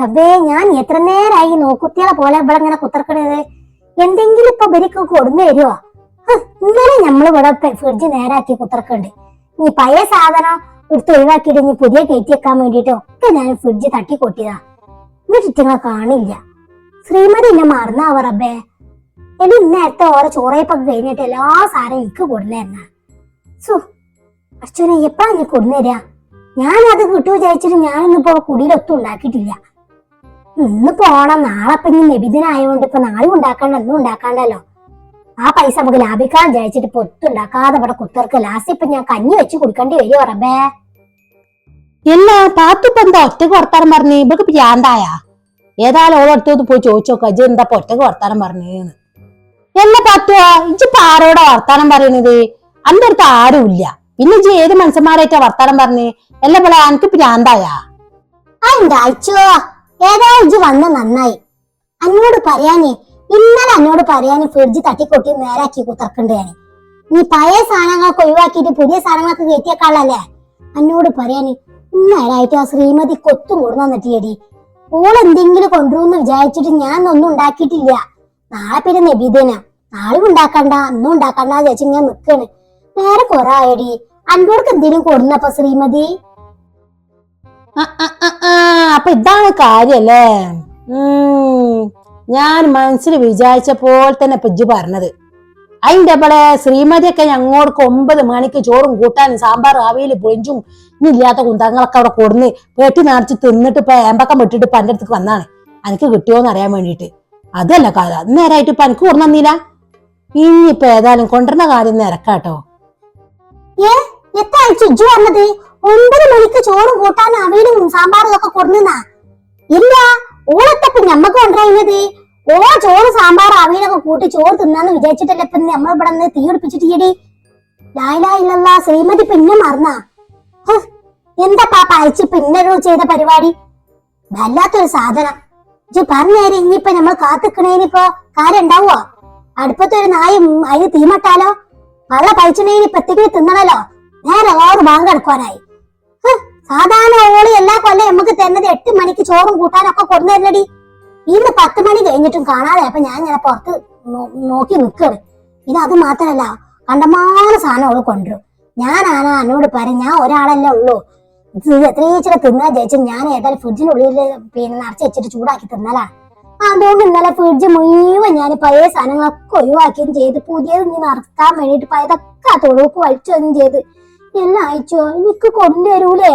റബ്ബേ ഞാൻ എത്ര നേരമായി നോക്കുത്തിയാളെ പോലെ ഇവിടെ ഇങ്ങനെ കുത്തർക്കണത്. എന്തെങ്കിലും ഇപ്പൊ ഇവർക്ക് കൊടുന്നു തരുമോ ഇന്നലെ നമ്മൾ ഇവിടെ ഫ്രിഡ്ജ് നേരാക്കി കുത്തർക്കുണ്ട്. ഇനി പഴയ സാധനം എടുത്ത് ഒഴിവാക്കിയിട്ട് ഇനി പുതിയ കയറ്റി വെക്കാൻ വേണ്ടിയിട്ട് ഒക്കെ ഞാൻ ഫ്രിഡ്ജ് തട്ടി കൊട്ടിയതാ എന്നിട്ട് ഇറ്റങ്ങളെ കാണില്ല. ശ്രീമതി എന്നെ മറന്നാവ റബ്ബേ. എടി ഇന്നേരത്തെ ഓരോ ചോറയപ്പൊക്കെ കഴിഞ്ഞിട്ട് എല്ലാ സാധനം എനിക്ക് കൊടുന്നേരണ സു അച്ഛനെ എപ്പഴാ നീ കൊടുന്നേരാ ഞാൻ അത് കിട്ടുമോ വിചാരിച്ചിട്ട് ഞാനിന്നിപ്പോ കുടിയിലൊത്തും ഉണ്ടാക്കിയിട്ടില്ല. ഇന്ന് പോണം നാളെ ഇപ്പൊ ഇനി നബിദിനായതുകൊണ്ട് ഇപ്പൊ നാളെ ഉണ്ടാക്കാണ്ട് ഒന്നും ഉണ്ടാക്കാണ്ടല്ലോ. ആ പൈസ നമുക്ക് ലാഭിക്കാൻ വിചാരിച്ചിട്ട് ഇപ്പൊ ഒത്തും ഉണ്ടാക്കാതെ ഇവിടെ കുത്തർക്ക്. ലാസ്റ്റ് ഇപ്പൊ ഞാൻ കഞ്ഞി വെച്ച് കുടിക്കേണ്ടി വരുമോ റബ്ബേ? എല്ലാ പാത്തുപ്പ എന്താ ഒറ്റയ്ക്ക് വർത്താനം പറഞ്ഞു? ഇവക്ക് പ്രാന്തായ ഏതായാലും ഓളടുത്ത് പോയി ചോദിച്ചോക്ക ഇജ്ജ് എന്താ ഒറ്റയ്ക്ക് വർത്താനം പറഞ്ഞേന്ന്? എല്ലാ പാത്തുവാ ഇജ്ജിപ്പോ ആരോടാ വർത്താനം പറയണത്? അന്റെ അടുത്ത് ഇല്ല പിന്നെ ഇജ്ജ് ഏത് മനുഷ്യന്മാരായിട്ടാ വർത്താനം പറഞ്ഞേ? എല്ലാ പോലെ എനിക്ക് പ്രാന്തായ? അയച്ചോ ഏതാ വന്ന നന്നായി? അന്നോട് പറയാനേ ഇന്നലെ എന്നോട് പറയാന് ഫ്രിഡ്ജ് തട്ടിക്കൊട്ടി നേരാക്കി കുത്തർക്കണ്ടാണ് നീ പഴയ സാധനങ്ങളൊക്കെ ഒഴിവാക്കിയിട്ട് പുതിയ സാധനങ്ങളൊക്കെ കയറ്റിയേക്കാളല്ലേ? അന്നോട് പറയാന് ഇന്നേരായിട്ട് ആ ശ്രീമതി കൊത്തും കൊടുന്നു തന്നിട്ടിയടി ഓൾ എന്തെങ്കിലും കൊണ്ടുവന്ന് വിചാരിച്ചിട്ട് ഞാൻ ഒന്നും ഉണ്ടാക്കിയിട്ടില്ല. നാളെ പിന്നെ നബിദിന. നാളെ ഉണ്ടാക്കണ്ട അന്നും ഉണ്ടാക്കണ്ട വിചാരിച്ചു ഞാൻ നിക്കാണ്. നേരെ കൊറേ ആയടി. അന്നോടക്ക് എന്തെങ്കിലും കൊടുന്നപ്പോ ശ്രീമതി? അപ്പൊ ഇതാണ് കാര്യല്ലേ? ഞാൻ മനസ്സിൽ വിചാരിച്ച പോലെ തന്നെ ഇപ്പൊ ഇജ്ജ് പറഞ്ഞത്. അതിന്റെ ഇവിടെ ശ്രീമതിയൊക്കെ ഞങ്ങൾക്ക് ഒമ്പത് മണിക്ക് ചോറും കൂട്ടാനും സാമ്പാർ ആവിയിൽ ഇനി ഇല്ലാത്ത കുന്തങ്ങളൊക്കെ അവിടെ കൊടുന്ന് വെട്ടി നിറച്ച് തിന്നിട്ട് ഇപ്പൊ ഏമ്പക്കം വിട്ടിട്ട് ഇപ്പൊ എന്റെ അടുത്ത് വന്നാണ്. എനിക്ക് കിട്ടിയോന്ന് അറിയാൻ വേണ്ടിട്ട് അതല്ല കഥ നേരായിട്ട് ഇപ്പൊ എനിക്ക് കൊടുന്നില്ല ഇനിയിപ്പൊ ഏതായാലും കൊണ്ടുവരുന്ന കാര്യം നിരക്കാട്ടോ ഏ? എത്ര ഒമ്പത് മണിക്ക് ചോറും കൂട്ടാനും അവയിലും സാമ്പാറും ഒക്കെ കൊടുന്നാ ഇല്ല ഓളത്തപ്പ് ഞമ്മക്ക് കൊണ്ടുവരുന്നത്. ഓ ചോറ് സാമ്പാർ അവയിലൊക്കെ കൂട്ടി ചോറ് തിന്നാന്ന് വിചാരിച്ചിട്ടല്ലേ ഇപ്പൊ നമ്മൾ ഇവിടെ നിന്ന് തീ പിടിപ്പിച്ചിട്ട് ലായിലായില്ല ശ്രീമതി പിന്നെ മറന്നാ. എന്താ പാപ്പ അയച്ച് പിന്നെ ചെയ്ത പരിപാടി? വല്ലാത്തൊരു സാധനം. ഇജ്ജ് പറഞ്ഞേരെ ഇനിയിപ്പൊ നമ്മൾ കാത്തിക്കണേനിപ്പോ കാര്യം അടുപ്പത്തൊരു നായും അതിന് തീമട്ടാലോ? വള്ള പഴിച്ചിണേന് പ്രത്യേകം തിന്നണല്ലോ? നേരെ ഓറ് ബാങ്ക് എടുക്കാനായി സാധാരണ ഓൾ എല്ലാ കൊല്ലം നമുക്ക് തരുന്നത് എട്ട് മണിക്ക് ചോറും കൂട്ടാനൊക്കെ കൊണ്ടു കൊണ്ടുവരണടി ഇന്ന് പത്ത് മണി കഴിഞ്ഞിട്ടും കാണാതെ അപ്പൊ ഞാൻ ഇങ്ങനെ പുറത്ത് നോക്കി നിൽക്കണ് ഇത് അത് മാത്രമല്ല കണ്ടമാന സാധനം ഓൾ കൊണ്ടുവരും. ഞാനാണ് എന്നോട് പറയും ഞാൻ ഒരാളല്ലേ ഉള്ളൂ. ഇത് എത്രയും ചില തിന്നാ ജയിച്ചു. ഞാൻ ഏതായാലും ഫ്രിഡ്ജിനുള്ളിൽ പിന്നെ നിറച്ച് വെച്ചിട്ട് ചൂടാക്കി തിന്നലാണ്. അതുകൊണ്ട് ഇന്നലെ ഫ്രിഡ്ജ് മുഴുവൻ ഞാൻ പഴയ സാധനങ്ങളൊക്കെ ഒഴിവാക്കിയും ചെയ്ത് പുതിയത് നീ നിറക്കാൻ വേണ്ടിട്ട് പഴയതൊക്കെ ആ തൊഴുക്ക് വലിച്ചതും ചെയ്ത്. എല്ലാം അയച്ചോ? എനിക്ക് കൊണ്ടുവരൂലേ?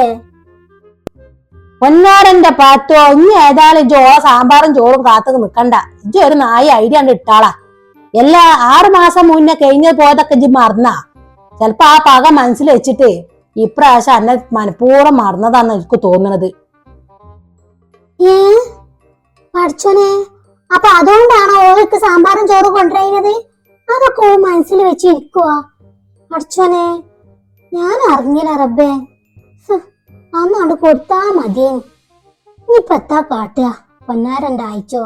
ഒന്നാടന്റെ പാത്തോ ഇനി ഏതായാലും ജോ സാമ്പാറും ചോറും കാത്തു നിക്കണ്ട. ഇജ്ജ് ഒരു നായ ഐഡിയ കണ്ട് ഇട്ടാളാ. എല്ലാ ആറു മാസം മുന്നേ കഴിഞ്ഞ പോയതൊക്കെ ഇജ്ജ് മറന്നാ. ചെലപ്പോ ആ പക മനസ്സിൽ വെച്ചിട്ട് ഇപ്രാവശ്യം എന്നെ മനഃപൂർവം മറന്നതാന്ന് എനിക്ക് തോന്നണത്. ഏ? പഠിച്ചോനെ അപ്പൊ അതുകൊണ്ടാണോ ഓൾക്ക് സാമ്പാറും ചോറും കൊണ്ടുവരുന്നത്? അതൊക്കെ മനസ്സിൽ വെച്ചിരിക്കുവാ. പഠിച്ചോനെ. ഞാൻ അറിഞ്ഞില്ല റബ്ബേ അന്നാണ്ട് കൊടുത്താ മതി ഇപ്പത്താ എത്താ കാട്ടുക പൊന്നാരണ്ട അയച്ചോ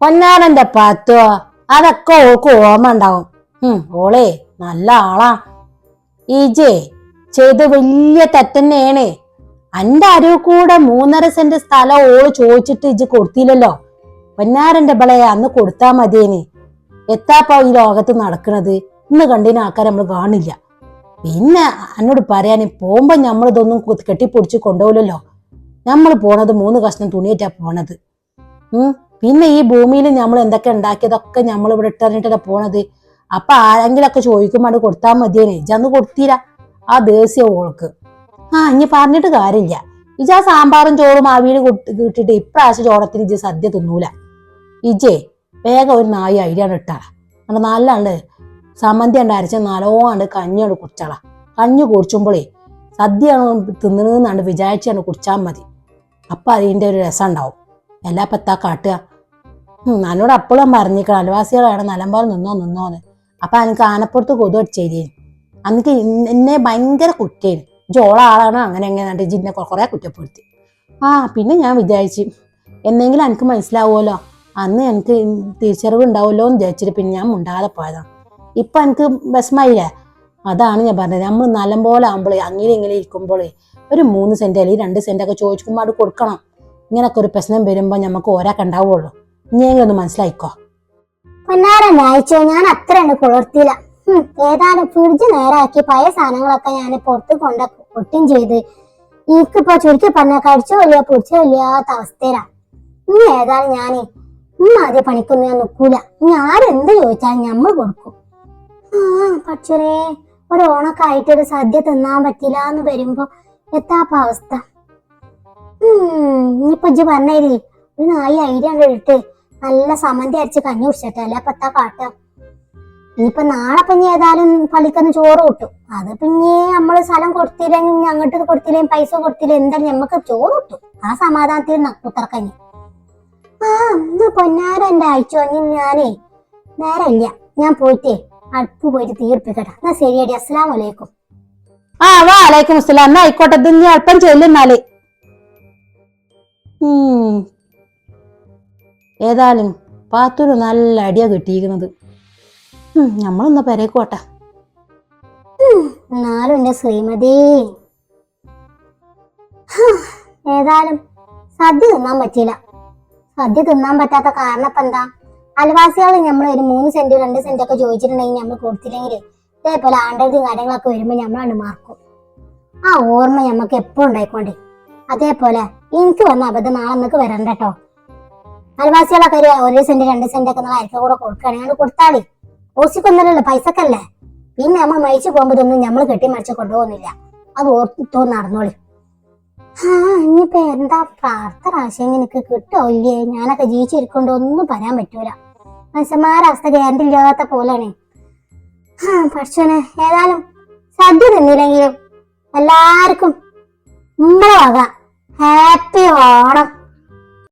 പൊന്നാരന്റെ പാത്തോ അതൊക്കെ ഓൾക്ക് ഓർമ്മ ഉണ്ടാവും. ഓളെ നല്ല ആളാ. ഈജേ ചെയ്ത് വലിയ തെറ്റന്നെയാണ്. അന്റെ അരുവ് കൂടെ മൂന്നര സെന്റ് സ്ഥലം ഓൾ ചോദിച്ചിട്ട് ഇജ് കൊടുത്തില്ലല്ലോ. പൊന്നാരന്റെ ബളെ അന്ന് കൊടുത്താ മതിയേനെ. എത്താപ്പോ ഈ ലോകത്ത് നടക്കണത്? ഇന്ന് കണ്ടിന് ആൾക്കാരെ നമ്മൾ കാണില്ല പിന്നെ എന്നോട് പറയാൻ പോകുമ്പോൾ കു- കെട്ടിപ്പൊടിച്ച് കൊണ്ടുപോകില്ലല്ലോ. നമ്മൾ പോണത് മൂന്ന് കഷ്ണം തുണിയേറ്റാ പോണത്. പിന്നെ ഈ ഭൂമിയിൽ നമ്മൾ എന്തൊക്കെ ഉണ്ടാക്കിയതൊക്കെ നമ്മൾ ഇവിടെ ഇട്ടറിഞ്ഞിട്ടല്ലേ പോണത്? അപ്പൊ ആരെങ്കിലൊക്കെ ചോദിക്കുമ്പോൾ കൊടുത്താൽ മതിയേനെ. ഇജന്ന് കൊടുത്തീര. ആ ദേശീയ ഓൾക്ക്. ആ ഇനി പറഞ്ഞിട്ട് കാര്യമില്ല. ഇജ സാമ്പാറും ചോറും ആവിയിൽ കിട്ടിയിട്ട് ഇപ്രാവശ്യം ചോറത്തിന് ഇജ് സദ്യ തിന്നൂല. ഇജേ വേഗം ഒരു നായി ഐഡിയ ഇട്ടാ. നല്ല നല്ലാണ്ട് സമ്മന്തി ഉണ്ട് അരച്ച നല്ലോണ്ട് കഞ്ഞിയാണ് കുടിച്ചാളാ. കഞ്ഞി കുടിച്ചുമ്പോഴേ സദ്യയാണ് തിന്നണെന്നാണ് വിചാരിച്ചാണ് കുടിച്ചാൽ മതി. അപ്പം അതിന്റെ ഒരു രസം ഉണ്ടാവും. എല്ലാ പത്താ കാട്ടുക. നല്ലോട് അപ്പോഴും പറഞ്ഞിരിക്കണം അയൽവാസികളാണ് നല്ലമ്പോലെ നിന്നോ നിന്നോന്ന്. അപ്പം എനിക്ക് ആനപ്പുറത്ത് കൊതു അടിച്ചേരി. അന്നിക്ക് എന്നെ ഭയങ്കര കുറ്റേന്. ജോള ആളാണ് അങ്ങനെ എങ്ങനെ ജിന്നെ കുറെ കുറ്റപ്പെടുത്തി. ആ പിന്നെ ഞാൻ വിചാരിച്ചു എന്നെങ്കിലും എനിക്ക് മനസ്സിലാവുമല്ലോ. അന്ന് എനിക്ക് തിരിച്ചറിവ് ഉണ്ടാവുമല്ലോ എന്ന് വിചാരിച്ചിട്ട് പിന്നെ ഞാൻ മുണ്ടാതെ പോയതാണ് ഇപ്പൊ എനിക്ക് വിഷമായില്ലേ അതാണ് ഞാൻ പറഞ്ഞത്. നമ്മൾ നല്ലപോലെ ആകുമ്പോൾ അങ്ങനെ ഇങ്ങനെ ഇരിക്കുമ്പോൾ ഒരു മൂന്ന് സെന്റ് അല്ലെങ്കിൽ രണ്ട് സെന്റ് ഒക്കെ ചോദിക്കുമ്പോൾ അത് കൊടുക്കണം. ഇങ്ങനൊക്കെ ഒരു പ്രശ്നം വരുമ്പോൾ നമുക്ക് ഒരാൾക്ക് ഉണ്ടാവുള്ളൂ. ഇനിയെങ്കിലും ഒന്ന് മനസ്സിലായിക്കോ? പൊന്നാരൻ അയച്ചോ ഞാൻ അത്ര ഉണ്ട് കുളിർത്തില്ല ഉം, ഫ്രിഡ്ജ് നേരാക്കി പഴയ സാധനങ്ങളൊക്കെ ഞാൻ പുറത്ത് കൊണ്ട ഒട്ടും ചെയ്ത് എനിക്കിപ്പോ ചുരുക്കി പറഞ്ഞ കഴിച്ചോ ഇല്ല പൊടിച്ചോ ഇല്ലാത്ത അവസ്ഥയിലാ. ഇനി ഏതായാലും ഞാനേ ഇന്ന് ആദ്യ പണിക്കൊന്നും ഞാൻ നിൽക്കൂല ഇനി ആരെന്ത് ചോദിച്ചാലും ഞമ്മൾ കൊടുക്കും. പക്ഷേ ഒരു ഓണൊക്കെ ആയിട്ട് ഒരു സദ്യ തിന്നാൻ പറ്റില്ല എന്ന് വരുമ്പോ എത്താപ്പ അവസ്ഥ. ഉം ഇനിയിപ്പൊ ഇജ്ജ് പറഞ്ഞേരി ഒരു നായി ഐഡിയ ഇട്ട് നല്ല സമന്തി അരച്ച് കഞ്ഞി കുടിച്ചിട്ട് അല്ല? പത്താ പാട്ട്. ഇനിയിപ്പൊ നാളെ പിന്നെ ഏതായാലും പള്ളിക്കൊന്ന് ചോറ് കിട്ടും. അത് പിന്നെ നമ്മൾ സ്ഥലം കൊടുത്തില്ലെങ്കിൽ അങ്ങോട്ട് കൊടുത്തില്ലെങ്കിൽ പൈസ കൊടുത്തില്ലെങ്കിൽ എന്തായാലും നമുക്ക് ചോറ് കിട്ടും. ആ സമാധാനത്തിൽ നക്കുത്തറക്കഞ്ഞി ആ എന്നാ പൊന്നാരം എന്റെ അയച്ചു ഞാനേ നേരമില്ല ഞാൻ പോയിട്ടേ. അടുപ്പ് പോയിട്ട് തീർപ്പിക്കട്ടെ എന്നാ ശരിയടി. അസ്സലാം വലൈക്കും ആ വാ അലൈക്കും അസ്സലാം. എന്നാ ആയിക്കോട്ടെ. ഇത് ഇനി അല്പം ചെല്ലുന്നാൽ. ഏതായാലും പാത്തൂര് നല്ല അടിയാ കിട്ടിയിരിക്കുന്നത്. നമ്മളൊന്ന് പെരേക്കോട്ടെ എന്നാലും എന്റെ ശ്രീമതി. ഏതായാലും സദ്യ തിന്നാൻ പറ്റിയില്ല. സദ്യ തിന്നാൻ പറ്റാത്ത കാരണം ഇപ്പൊ എന്താ? അയൽവാസികൾ നമ്മൾ ഒരു മൂന്ന് സെന്റ് രണ്ട് സെന്റ് ഒക്കെ ചോദിച്ചിട്ടുണ്ടെങ്കിൽ നമ്മൾ കൊടുത്തില്ലെങ്കിൽ ഇതേപോലെ ആണ്ടതും കാര്യങ്ങളൊക്കെ വരുമ്പോൾ നമ്മളാണ് മാർക്കും ആ ഓർമ്മ നമുക്ക് എപ്പോഴും ഉണ്ടായിക്കൊണ്ടേ? അതേപോലെ എനിക്ക് വന്ന അബദ്ധം നാളെ നിങ്ങൾക്ക് വരണ്ട കേട്ടോ അയൽവാസികളൊക്കെ ഒരു ഒരു സെന്റ് രണ്ട് സെന്റ് ഒക്കെ നമ്മൾ അയൽക്ക കൂടെ കൊടുക്കുകയാണെങ്കിൽ അത് കൊടുത്താളി. ഓസിക്കൊന്നല്ലോ പൈസക്കല്ലേ? പിന്നെ നമ്മൾ മരിച്ചു പോകുമ്പോഴൊന്നും ഇതൊന്നും നമ്മൾ കെട്ടിമറിച്ച് കൊണ്ടുപോകുന്നില്ല. അത് ഓർത്തോ നടന്നോളി. ആ ഇനിയിപ്പോ എന്താ പ്രാർത്ഥന? ആശയം എനിക്ക് കിട്ടോ? ഇല്ലേ? ഞാനൊക്കെ ജീവിച്ചിരിക്കൊണ്ട് ഒന്നും പറയാൻ പറ്റൂല. മനുഷ്യന്മാരെ അവസ്ഥ ഗ്യാരണ്ടി ഇല്ലാത്ത പോലെയാണ്. ആ പക്ഷേ ഏതായാലും സദ്യ തിന്നില്ലെങ്കിലും എല്ലാവർക്കും നമ്മളെ വക. ഹാപ്പി ഓണം.